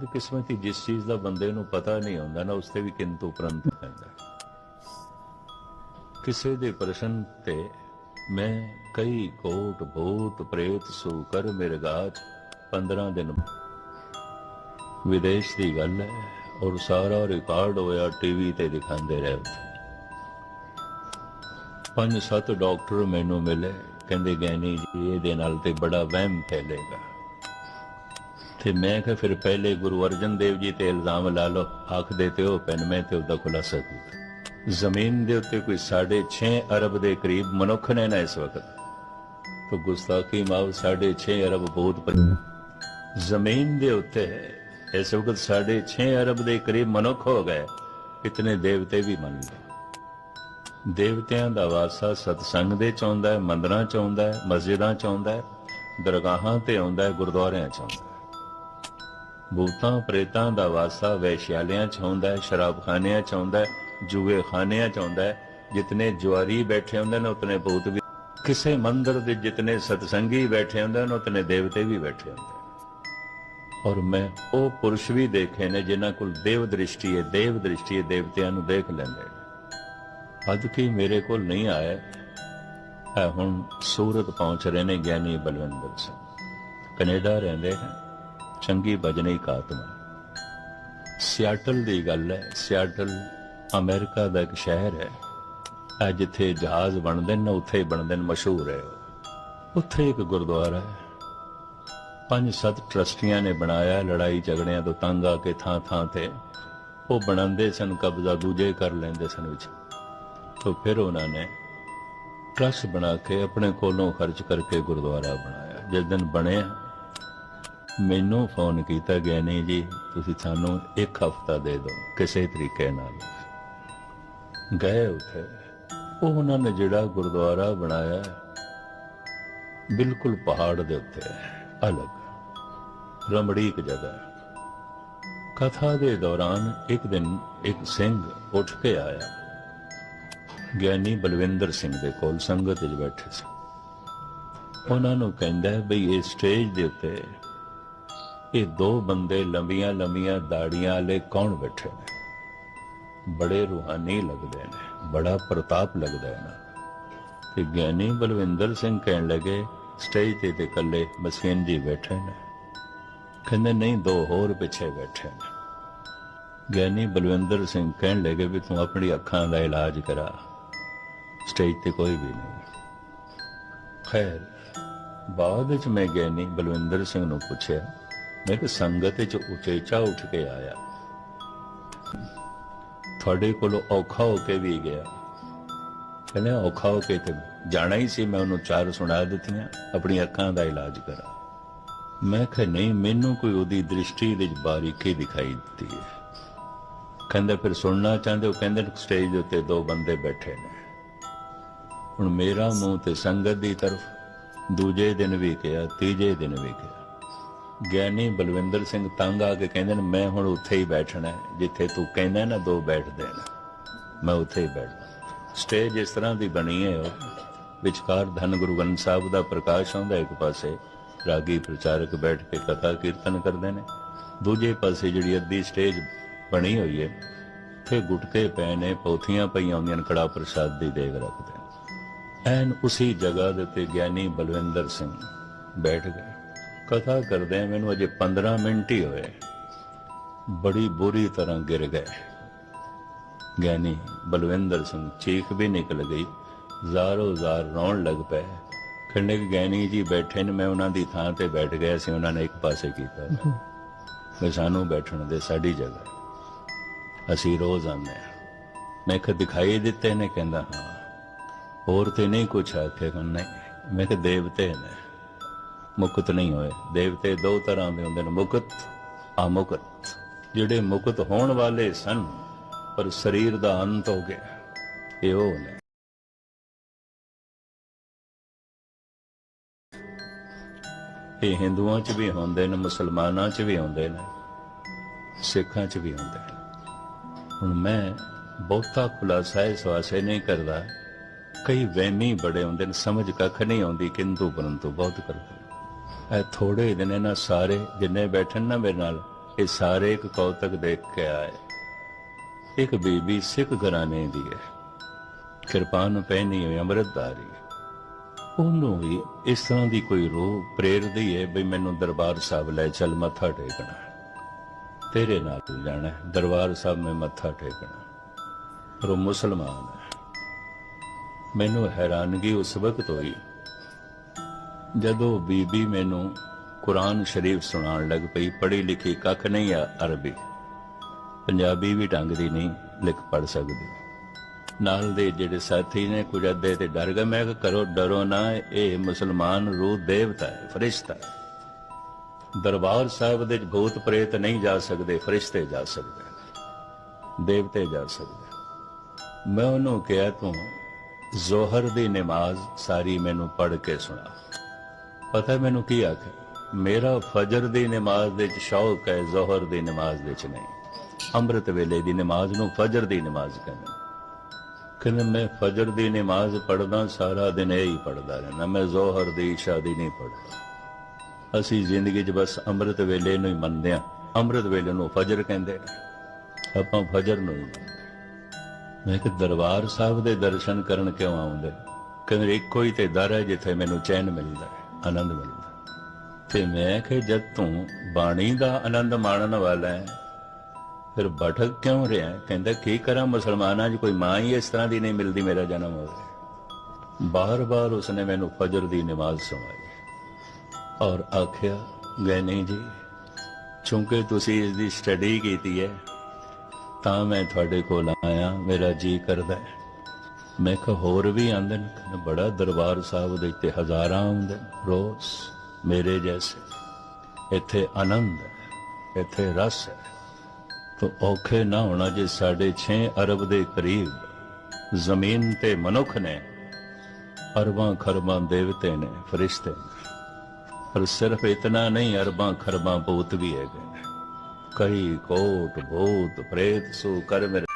ਬਦਕਿਸਮਤੀ ਜਿਸ ਚੀਜ਼ ਦਾ ਬੰਦੇ ਨੂੰ ਪਤਾ ਨਹੀਂ ਹੁੰਦਾ ਨਾ, ਉਸ ਤੇ ਵੀ ਕਿੰਤੂ ਪਰੰਤੂ ਪੈਂਦਾ ਕਿਸੇ ਦੇ ਪ੍ਰਸ਼ਨ ਤੇ ਮੈਂ ਕਈ ਕੋਟ ਭੂਤ ਪ੍ਰੇਤ ਸੂ ਕਰ ਮਿਰਗਾਚ 15 ਦਿਨ ਵਿਦੇਸ਼ ਦੀ ਗੱਲ ਹੈ ਔਰ ਸਾਰਾ ਰਿਕਾਰਡ ਹੋਇਆ ਟੀਵੀ ਤੇ ਦਿਖਾਉਂਦੇ ਰਹੇ ਪੰਜ ਸੱਤ ਡਾਕਟਰ ਮੈਨੂੰ ਮਿਲੇ, ਕਹਿੰਦੇ ਗੈਨੀ ਜੀ, ਇਹਦੇ ਨਾਲ ਤੇ ਬੜਾ ਵਹਿਮ ਫੈਲੇਗਾ। ਤੇ ਮੈਂ ਕਿਹਾ, ਫਿਰ ਪਹਿਲੇ ਗੁਰੂ ਅਰਜਨ ਦੇਵ ਜੀ ਤੇ ਇਲਜ਼ਾਮ ਲਾ ਲਓ। ਆਖਦੇ ਤੇ ਉਹ ਪੈਨ ਮੈਂ ਤੇ ਉਹਦਾ ਖੁਲਾਸਾ ਕੀਤਾ। ਜ਼ਮੀਨ ਦੇ ਉੱਤੇ ਕੋਈ 6.5 ਅਰਬ ਦੇ ਕਰੀਬ ਮਨੁੱਖ ਨੇ ਨਾ ਇਸ ਵਕਤ। ਤੋ ਗੁਸਤਾਖੀ ਮਾਵ 6.5 ਅਰਬ ਬਹੁਤ ਪਰ ਜ਼ਮੀਨ ਦੇ ਉੱਤੇ ਇਸ ਵਕਤ 6.5 ਅਰਬ ਦੇ ਕਰੀਬ ਮਨੁੱਖ ਹੋ ਗਏ। ਇਤਨੇ ਦੇਵਤੇ ਵੀ ਮੰਨ ਲਏ। ਦੇਵਤਿਆਂ ਦਾ ਵਾਸਾ ਸਤਸੰਗ ਦੇ ਚ ਆਉਂਦਾ ਹੈ, ਮੰਦਰਾਂ ਚ ਆਉਂਦਾ ਹੈ, ਮਸਜਿਦਾਂ ਚ ਆਉਂਦਾ ਹੈ, ਦਰਗਾਹਾਂ ਤੇ ਆਉਂਦਾ ਹੈ, ਗੁਰਦੁਆਰਿਆਂ ਚ ਆਉਂਦਾ ਭੂਤਾਂ ਪ੍ਰੇਤਾਂ ਦਾ ਵਾਸਾ ਵੈਸ਼ਿਆਲਿਆਂ ਚ ਆਉਂਦਾ ਹੈ, ਸ਼ਰਾਬਖਾਨਿਆਂ ਚ ਆਉਂਦਾ ਹੈ ਜੂਏ ਖਾਨਿਆਂ ਚ ਆਉਂਦਾ ਹੈ। ਜਿਤਨੇ ਜੁਆਰੀ ਬੈਠੇ ਹੁੰਦੇ ਨੇ, ਉਤਨੇ ਭੂਤ ਵੀ ਕਿਸੇ ਮੰਦਰ ਦੇ ਜਿਤਨੇ ਸਤਸੰਗੀ ਬੈਠੇ ਹੁੰਦੇ ਨੇ, ਉਤਨੇ ਦੇਵਤੇ ਵੀ ਬੈਠੇ ਹੁੰਦੇ ਔਰ ਮੈਂ ਉਹ ਪੁਰਸ਼ ਵੀ ਦੇਖੇ ਨੇ, ਜਿਨ੍ਹਾਂ ਕੋਲ ਦੇਵ ਦ੍ਰਿਸ਼ਟੀ ਹੈ, ਦੇਵ ਦ੍ਰਿਸ਼ਟੀ ਹੈ, ਦੇਵਤਿਆਂ ਨੂੰ ਦੇਖ ਲੈਂਦੇ ਅੱਜ ਕੀ ਮੇਰੇ ਕੋਲ ਨਹੀਂ ਆਏ ਹੈ ਹੁਣ ਸੂਰਤ ਪਹੁੰਚ ਰਹੇ ਨੇ ਗਿਆਨੀ ਬਲਵਿੰਦਰ ਸਿੰਘ। ਕੈਨੇਡਾ ਰਹਿੰਦੇ ਨੇ। ਚੰਗੀ ਬਜਨੀ ਕਾਤਮਾ ਸਿਆਟਲ ਦੀ ਗੱਲ ਹੈ, ਸਿਆਟਲ ਅਮਰੀਕਾ ਦਾ ਇੱਕ ਸ਼ਹਿਰ ਹੈ। ਆ ਜਿੱਥੇ ਜਹਾਜ਼ ਬਣਦੇ ਨੇ, ਉੱਥੇ ਹੀ ਬਣਦੇ ਨੇ, ਮਸ਼ਹੂਰ ਹੈ ਉੱਥੇ ਇੱਕ ਗੁਰਦੁਆਰਾ ਹੈ। ਪੰਜ ਸੱਤ ਟਰਸਟੀਆਂ ਨੇ ਬਣਾਇਆ, ਲੜਾਈ ਝਗੜਿਆਂ ਤੋਂ ਤੰਗ ਆ ਕੇ ਥਾਂ ਥਾਂ ਤੇ। ਉਹ ਬਣਾਉਂਦੇ ਸਨ, ਕਬਜ਼ਾ ਦੂਜੇ ਕਰ ਲੈਂਦੇ ਸਨ ਵਿੱਚ। ਤੋਂ ਫਿਰ ਉਹਨਾਂ ਨੇ ਟਰਸਟ ਬਣਾ ਕੇ ਆਪਣੇ ਕੋਲੋਂ ਖਰਚ ਕਰਕੇ ਗੁਰਦੁਆਰਾ ਬਣਾਇਆ। ਜਿਸ ਦਿਨ ਬਣਿਆ ਮੈਨੂੰ ਫੋਨ ਕੀਤਾ ਗਿਆ, ਨਹੀਂ ਜੀ, ਤੁਸੀਂ ਸਾਨੂੰ ਇੱਕ ਹਫਤਾ ਦੇ ਦਿਓ, ਕਿਸੇ ਤਰੀਕੇ ਨਾਲ। ਗਏ ਉੱਥੇ। ਉਹ ਉਹਨਾਂ ਨੇ ਜਿਹੜਾ ਗੁਰਦੁਆਰਾ ਬਣਾਇਆ, ਬਿਲਕੁਲ ਪਹਾੜ ਦੇ ਉੱਤੇ, ਅਲੱਗ, ਰਮੜੀਕ ਜਗ੍ਹਾ। ਕਥਾ ਦੇ ਦੌਰਾਨ ਇੱਕ ਦਿਨ ਇੱਕ ਸਿੰਘ ਉੱਠ ਕੇ ਆਇਆ। ਗਿਆਨੀ ਬਲਵਿੰਦਰ ਸਿੰਘ ਦੇ ਕੋਲ ਸੰਗਤ ਵਿੱਚ ਬੈਠੇ ਸੀ ਉਹਨਾਂ ਨੂੰ ਕਹਿੰਦਾ ਬਈ ਇਹ ਸਟੇਜ ਦੇ ਉੱਤੇ ਇਹ ਦੋ ਬੰਦੇ ਲੰਬੀਆਂ ਲੰਬੀਆਂ ਦਾੜੀਆਂ ਵਾਲੇ ਕੌਣ ਬੈਠੇ ਨੇ? ਬੜੇ ਰੂਹਾਨੀ ਲੱਗਦੇ ਨੇ, ਬੜਾ ਪ੍ਰਤਾਪ ਲੱਗਦਾ ਹੈ ਨਾ ਤੇ ਗਿਆਨੀ ਬਲਵਿੰਦਰ ਸਿੰਘ ਕਹਿਣ ਲੱਗੇ, ਸਟੇਜ ਤੇ ਤੇ ਇਕੱਲੇ ਮਸੀਨ ਜੀ ਬੈਠੇ ਨੇ। ਕਹਿੰਦੇ, ਨਹੀਂ, ਦੋ ਹੋਰ ਪਿੱਛੇ ਬੈਠੇ ਨੇ। ਗਿਆਨੀ ਬਲਵਿੰਦਰ ਸਿੰਘ ਕਹਿਣ ਲੱਗੇ ਵੀ, ਤੂੰ ਆਪਣੀ ਅੱਖਾਂ ਦਾ ਇਲਾਜ ਕਰਾ। ਸਟੇਜ ਤੇ ਕੋਈ ਵੀ ਨਹੀਂ। ਖੈਰ, ਬਾਅਦ ਵਿੱਚ ਮੈਂ ਗਿਆਨੀ ਬਲਵਿੰਦਰ ਸਿੰਘ ਨੂੰ ਪੁੱਛਿਆ ਮੈਂ ਕਿ ਸੰਗਤ ਵਿੱਚ ਉਚੇਚਾ ਉੱਠ ਕੇ ਆਇਆ। ਤੁਹਾਡੇ ਕੋਲ ਔਖਾ ਹੋ ਕੇ ਵੀ ਗਿਆ। ਕਹਿੰਦੇ ਔਖਾ ਹੋ ਕੇ ਤੇ ਜਾਣਾ ਹੀ ਸੀ, ਮੈਂ ਉਹਨੂੰ ਚਾਰ ਸੁਣਾ ਦਿੱਤੀਆਂ ਆਪਣੀ ਅੱਖਾਂ ਦਾ ਇਲਾਜ ਕਰਾ। ਮੈਂ ਕਿਹਾ, ਨਹੀਂ, ਮੈਨੂੰ ਕੋਈ ਉਹਦੀ ਦ੍ਰਿਸ਼ਟੀ ਵਿੱਚ ਬਾਰੀਕੀ ਦਿਖਾਈ ਦਿੱਤੀ ਹੈ। ਕਹਿੰਦੇ ਫਿਰ ਸੁਣਨਾ ਚਾਹੁੰਦੇ ਉਹ ਕਹਿੰਦੇ ਸਟੇਜ ਉੱਤੇ ਦੋ ਬੰਦੇ ਬੈਠੇ ਨੇ। ਹੁਣ ਮੇਰਾ ਮੂੰਹ ਤੇ ਸੰਗਤ ਦੀ ਤਰਫ, ਦੂਜੇ ਦਿਨ ਵੀ ਕਿਹਾ ਤੀਜੇ ਦਿਨ ਵੀ ਕਿਹਾ ਗਿਆਨੀ ਬਲਵਿੰਦਰ ਸਿੰਘ ਤੰਗ ਆ ਕੇ ਕਹਿੰਦੇ ਨੇ, ਮੈਂ ਹੁਣ ਉੱਥੇ ਹੀ ਬੈਠਣਾ ਜਿੱਥੇ ਤੂੰ ਕਹਿੰਦਾ ਨਾ, ਦੋ ਬੈਠਦੇ ਨੇ। ਮੈਂ ਉੱਥੇ ਹੀ ਬੈਠਣਾ ਸਟੇਜ ਇਸ ਤਰ੍ਹਾਂ ਦੀ ਬਣੀ ਹੈ ਉਹ। ਵਿਚਕਾਰ ਧੰਨ ਗੁਰੂ ਗ੍ਰੰਥ ਸਾਹਿਬ ਦਾ ਪ੍ਰਕਾਸ਼ ਆਉਂਦਾ ਇੱਕ ਪਾਸੇ। ਰਾਗੀ ਪ੍ਰਚਾਰਕ ਬੈਠ ਕੇ ਕਥਾ ਕੀਰਤਨ ਕਰਦੇ ਨੇ। ਦੂਜੇ ਪਾਸੇ ਜਿਹੜੀ ਅੱਧੀ ਸਟੇਜ ਬਣੀ ਹੋਈ ਹੈ, ਉੱਥੇ ਗੁਟਕੇ ਪਏ ਨੇ, ਪੌਥੀਆਂ ਪਈਆਂ ਹੁੰਦੀਆਂ ਨੇ, ਕੜਾ ਪ੍ਰਸਾਦ ਦੀ ਦੇਗ ਰੱਖਦੇ ਨੇ। ਐਨ ਉਸੇ ਜਗ੍ਹਾ ਦੇ ਉੱਤੇ ਗਿਆਨੀ ਬਲਵਿੰਦਰ ਸਿੰਘ ਬੈਠ ਗਏ। ਕਥਾ ਕਰਦੇ ਮੈਨੂੰ ਅਜੇ 15 ਮਿੰਟ ਹੀ ਹੋਏ। ਬੜੀ ਬੁਰੀ ਤਰ੍ਹਾਂ ਗਿਰ ਗਏ। ਗਿਆਨੀ ਬਲਵਿੰਦਰ ਸਿੰਘ ਚੀਖ ਵੀ ਨਿਕਲ ਗਈ। ਜ਼ਾਰੋ ਜ਼ਾਰ ਰੌਣ ਲੱਗ ਪਏ। ਕਹਿੰਦੇ ਕਿ ਗਿਆਨੀ ਜੀ ਬੈਠੇ ਨੇ, ਮੈਂ ਉਹਨਾਂ ਦੀ ਥਾਂ ਤੇ ਬੈਠ ਗਿਆ ਸੀ, ਉਹਨਾਂ ਨੇ ਇੱਕ ਪਾਸੇ ਕੀਤਾ। ਵੀ ਸਾਨੂੰ ਬੈਠਣ ਦੇ, ਸਾਡੀ ਜਗ੍ਹਾ। ਅਸੀਂ ਰੋਜ਼ ਆਉਂਦੇ ਮੈਂ ਕਿਹਾ, ਦਿਖਾਈ ਦਿੱਤੇ ਨੇ? ਕਹਿੰਦਾ, ਹਾਂ। ਹੋਰ ਤੇ ਨਹੀਂ ਕੁਛ ਆਖੇ ਨਹੀਂ। ਮੈਂ ਕਿਹਾ, ਦੇਵਤੇ ਨੇ। ਮੁਕਤ ਨਹੀਂ ਹੋਏ। ਦੇਵਤੇ ਦੋ ਤਰ੍ਹਾਂ ਦੇ ਹੁੰਦੇ ਨੇ, ਮੁਕਤ, ਅਮੁਕਤ। ਜਿਹੜੇ ਮੁਕਤ ਹੋਣ ਵਾਲੇ ਸਨ, ਪਰ ਸਰੀਰ ਦਾ ਅੰਤ ਹੋ ਗਿਆ। ਇਹ ਉਹ ਨੇ। ਇਹ ਹਿੰਦੂਆਂ 'ਚ ਵੀ ਹੁੰਦੇ ਨੇ, ਮੁਸਲਮਾਨਾਂ 'ਚ ਵੀ ਹੁੰਦੇ ਨੇ, ਸਿੱਖਾਂ 'ਚ ਵੀ ਹੁੰਦੇ ਨੇ। ਹੁਣ ਮੈਂ ਬਹੁਤਾ ਖੁਲਾਸਾ ਇਸ ਵਾਸਤੇ ਨਹੀਂ ਕਰਦਾ। ਕਈ ਵਹਿਮੀ ਬੜੇ ਹੁੰਦੇ ਨੇ, ਸਮਝ ਕੱਖ ਨਹੀਂ ਆਉਂਦੀ, ਕਿੰਤੂ ਪਰੰਤੂ ਬਹੁਤ ਕਰਦੇ। ਇਹ ਥੋੜੇ ਦਿਨ ਨਾ ਸਾਰੇ ਜਿੰਨੇ ਬੈਠਣ ਨਾ ਮੇਰੇ ਨਾਲ, ਇਹ ਸਾਰੇ ਇੱਕ ਕੌਤਕ ਦੇਖ ਕੇ ਆਏ। ਇੱਕ ਬੀਬੀ ਸਿੱਖ ਘਰਾਣੇ ਦੀ ਹੈ। ਕਿਰਪਾਨ ਪਹਿਨੀ ਹੋਈ ਅੰਮ੍ਰਿਤਧਾਰੀ। ਉਹਨੂੰ ਵੀ ਇਸ ਤਰ੍ਹਾਂ ਦੀ ਕੋਈ ਰੂਹ ਪ੍ਰੇਰਦੀ ਹੈ ਵੀ ਮੈਨੂੰ ਦਰਬਾਰ ਸਾਹਿਬ ਲੈ ਚੱਲ ਮੱਥਾ ਟੇਕਣਾ ਤੇਰੇ ਨਾਲ ਜਾਣਾ ਦਰਬਾਰ ਸਾਹਿਬ ਮੈਂ ਮੱਥਾ ਟੇਕਣਾ ਪਰ ਉਹ ਮੁਸਲਮਾਨ ਹੈ। ਮੈਨੂੰ ਹੈਰਾਨਗੀ ਉਸ ਵਕਤ ਹੋਈ ਜਦੋਂ ਬੀਬੀ ਮੈਨੂੰ ਕੁਰਾਨ ਸ਼ਰੀਫ ਸੁਣਾਉਣ ਲੱਗ ਪਈ ਪੜ੍ਹੀ ਲਿਖੀ ਕੱਖ ਨਹੀਂ ਆ ਅਰਬੀ, ਪੰਜਾਬੀ ਵੀ ਢੰਗ ਦੀ ਨਹੀਂ ਲਿਖ ਪੜ ਸਕਦੀ। ਨਾਲ ਦੇ ਜਿਹੜੇ ਸਾਥੀ ਨੇ, ਕੁਝ ਅੱਧੇ ਤੇ ਡਰ ਗਏ, ਮੈਂ ਕਿਹਾ, ਕਰੋ, ਡਰੋ ਨਾ, ਇਹ ਮੁਸਲਮਾਨ ਰੂਹ ਦੇਵਤਾ ਹੈ, ਫਰਿਸ਼ਤਾ ਹੈ। ਦਰਬਾਰ ਸਾਹਿਬ ਦੇ ਭੂਤ ਪ੍ਰੇਤ ਨਹੀਂ ਜਾ ਸਕਦੇ, ਫਰਿਸ਼ਤੇ ਜਾ ਸਕਦੇ ਦੇਵਤੇ ਜਾ ਸਕਦੇ ਮੈਂ ਉਹਨੂੰ ਕਿਹਾ, ਤੂੰ ਜ਼ੋਹਰ ਦੀ ਨਮਾਜ਼ ਸਾਰੀ ਮੈਨੂੰ ਪੜ੍ਹ ਕੇ ਸੁਣਾ। ਪਤਾ ਮੈਨੂੰ ਕੀ ਆਖੇ? ਮੇਰਾ ਫਜਰ ਦੀ ਨਮਾਜ਼ ਦੇ ਵਿੱਚ ਸ਼ੌਕ ਹੈ, ਜ਼ੋਹਰ ਦੀ ਨਮਾਜ਼ ਵਿੱਚ ਨਹੀਂ। ਅੰਮ੍ਰਿਤ ਵੇਲੇ ਦੀ ਨਮਾਜ਼ ਨੂੰ ਫਜਰ ਦੀ ਨਮਾਜ਼ ਕਹਿੰਦੇ ਕਹਿੰਦੇ, ਮੈਂ ਫਜਰ ਦੀ ਨਮਾਜ਼ ਪੜਦਾ ਸਾਰਾ ਦਿਨ ਇਹ ਹੀ ਪੜਦਾ ਰਹਿਣਾ ਮੈਂ ਜ਼ੋਹਰ ਦੀ, ਇਸ਼ਾ ਦੀ ਨਹੀਂ ਪੜਦਾ ਅਸੀਂ ਜ਼ਿੰਦਗੀ 'ਚ ਬਸ ਅੰਮ੍ਰਿਤ ਵੇਲੇ ਨੂੰ ਹੀ ਮੰਨਦੇ ਆ ਅੰਮ੍ਰਿਤ ਵੇਲੇ ਨੂੰ ਫਜਰ ਕਹਿੰਦੇ ਆਪਾਂ ਫਜਰ ਨੂੰ ਮੈਂ ਕਿ ਦਰਬਾਰ ਸਾਹਿਬ ਦੇ ਦਰਸ਼ਨ ਕਰਨ ਕਿਉਂ ਆਉਂਦੇ? ਕਹਿੰਦੇ, ਇੱਕੋ ਹੀ ਤੇ ਦਰ ਹੈ ਜਿੱਥੇ ਮੈਨੂੰ ਚੈਨ ਮਿਲਦਾ ਹੈ। ਆਨੰਦ ਮਿਲਦਾ। ਹੈ। ਤੇ ਮੈਂ ਕਿ ਜਦ ਤੂੰ ਬਾਣੀ ਦਾ ਆਨੰਦ ਮਾਣਨ ਵਾਲਾ ਹੈ, ਫਿਰ ਭਟਕ ਕਿਉਂ ਰਿਹਾ? ਕਹਿੰਦਾ, ਕੀ ਕਰਾਂ ਮੁਸਲਮਾਨਾਂ 'ਚ? ਕੋਈ ਮਾਂ ਹੀ ਇਸ ਤਰ੍ਹਾਂ ਦੀ ਨਹੀਂ ਮਿਲਦੀ ਮੇਰਾ ਜਨਮ ਹੋਵੇ। ਬਾਰ-ਬਾਰ ਉਸਨੇ ਮੈਨੂੰ ਫਜਰ ਦੀ ਨਮਾਜ਼ ਸੁਣਾਈ ਔਰ ਆਖਿਆ ਗੈਨੀ ਜੀ, ਚੂੰਕਿ ਤੁਸੀਂ ਇਸ ਦੀ ਸਟੱਡੀ ਕੀਤੀ ਹੈ, ਤਾਂ ਮੈਂ ਤੁਹਾਡੇ ਕੋਲ ਆਇਆ, ਮੇਰਾ ਜੀ ਕਰਦਾ ਹੈ। ਮੈਂ ਕਿਹਾ, ਹੋਰ ਵੀ ਆਂਦੇ ਨੇ ਬੜਾ ਦਰਬਾਰ ਸਾਹਿਬ ਦੇ ਤੇ ਹਜ਼ਾਰਾਂ ਆਉਂਦੇ ਨੇ ਰੋਜ਼ ਮੇਰੇ ਜੈਸੇ। ਇੱਥੇ ਆਨੰਦ ਹੈ, ਇੱਥੇ ਰਸ ਹੈ। ਤੋ ਔਖੇ ਨਾ ਹੋਣਾ ਜੇ ਸਾਡੇ 6 ਅਰਬ ਦੇ ਕਰੀਬ ਜ਼ਮੀਨ ਤੇ ਮਨੁੱਖ ਨੇ, ਅਰਬਾਂ ਖਰਬਾਂ ਦੇਵਤੇ ਨੇ, ਫਰਿਸ਼ਤੇ ਪਰ ਸਿਰਫ ਇਤਨਾ ਨਹੀਂ, ਅਰਬਾਂ ਖਰਬਾਂ ਭੂਤ ਵੀ ਹੈਗੇ ਕਈ ਕੋਟ ਭੂਤ ਪ੍ਰੇਤ, ਸੋ ਕਰ ਮੇਰੇ